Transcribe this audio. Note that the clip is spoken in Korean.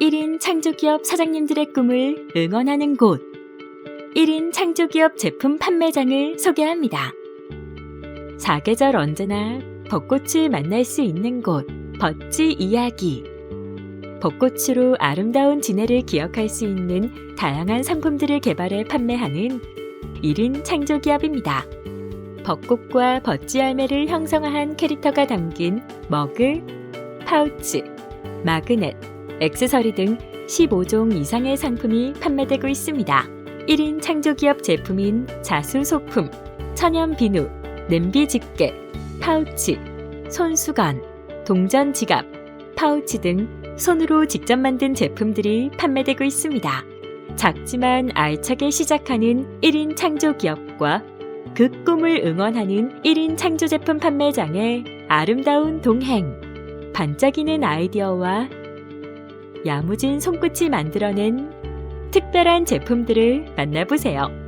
1인 창조기업 사장님들의 꿈을 응원하는 곳. 1인 창조기업 제품 판매장을 소개합니다. 사계절 언제나 벚꽃을 만날 수 있는 곳. 벚지 이야기. 벚꽃으로 아름다운 지내를 기억할 수 있는 다양한 상품들을 개발해 판매하는 1인 창조기업입니다. 벚꽃과 벚지 열매를 형성한 캐릭터가 담긴 머그, 파우치, 마그넷, 액세서리 등 15종 이상의 상품이 판매되고 있습니다. 1인 창조기업 제품인 자수 소품, 천연 비누, 냄비 집게, 파우치, 손수건, 동전 지갑, 파우치 등 손으로 직접 만든 제품들이 판매되고 있습니다. 작지만 알차게 시작하는 1인 창조 기업과 그 꿈을 응원하는 1인 창조 제품 판매장의 아름다운 동행. 반짝이는 아이디어와 야무진 손끝이 만들어낸 특별한 제품들을 만나보세요.